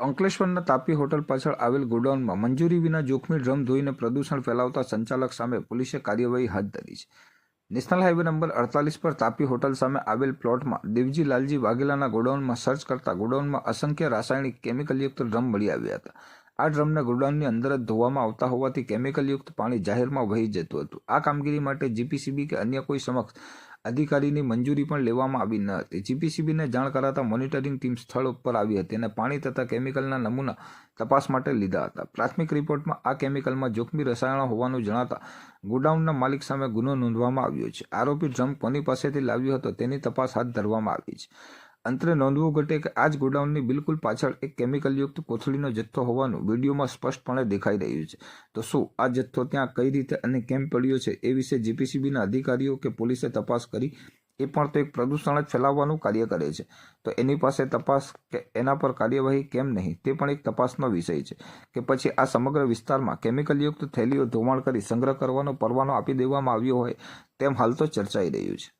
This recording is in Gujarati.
અંકલેશ્વરના તાપી હોટલ પાછળ આવેલ ગોડાઉનમાં મંજૂરી વિના જોખમી ડ્રમ ધોઈને પ્રદૂષણ ફેલાવતા સંચાલક સામે પોલીસે કાર્યવાહી હાથ ધરી છે. નેશનલ હાઈવે નંબર અડતાલીસ પર તાપી હોટલ સામે આવેલ પ્લોટમાં દેવજી લાલજી વાઘેલાના ગોડાઉનમાં સર્ચ કરતા ગોડાઉનમાં અસંખ્ય રાસાયણિક કેમિકલયુક્ત ડ્રમ મળી આવ્યા હતા. આ ડ્રમને ગોડાઉનની અંદર જ ધોવામાં આવતા હોવાથી કેમિકલયુક્ત પાણી જાહેરમાં વહી જતું હતું. આ કામગીરી માટે જીપીસીબી કે અન્ય કોઈ સમક્ષ અધિકારીની મંજૂરી પણ લેવામાં આવી ન હતી. જીપીસીબીને જાણ કરાતા મોનિટરિંગ ટીમ સ્થળ ઉપર આવી હતી અને પાણી તથા કેમિકલના નમૂના તપાસ માટે લીધા હતા. પ્રાથમિક રિપોર્ટમાં આ કેમિકલમાં જોખમી રસાયણો હોવાનું જણાતા ગોડાઉનના માલિક સામે ગુનો નોંધવામાં આવ્યો છે. આરોપી ડ્રમ કોની પાસેથી લાવ્યો હતો તેની તપાસ હાથ ધરવામાં આવી છે. અંતરે નોંધવું ઘટે કે આ જ ગોડાઉનની બિલકુલ પાછળ એક કેમિકલયુક્ત કોથળીનો જથ્થો હોવાનું વિડીયોમાં સ્પષ્ટપણે દેખાઈ રહ્યું છે. તો શું આ જથ્થો ત્યાં કઈ રીતે અને કેમ પડ્યો છે એ વિશે જીપીસીબીના અધિકારીઓ કે પોલીસે તપાસ કરી એ પણ તો એક પ્રદૂષણ જ ફેલાવવાનું કાર્ય કરે છે. તો એની પાસે તપાસ કે એના પર કાર્યવાહી કેમ નહીં તે પણ એક તપાસનો વિષય છે કે પછી આ સમગ્ર વિસ્તારમાં કેમિકલયુક્ત થેલીઓ ધોવાણ કરી સંગ્રહ કરવાનો પરવાનો આપી દેવામાં આવ્યો હોય તેમ હાલ તો ચર્ચાઈ રહ્યું છે.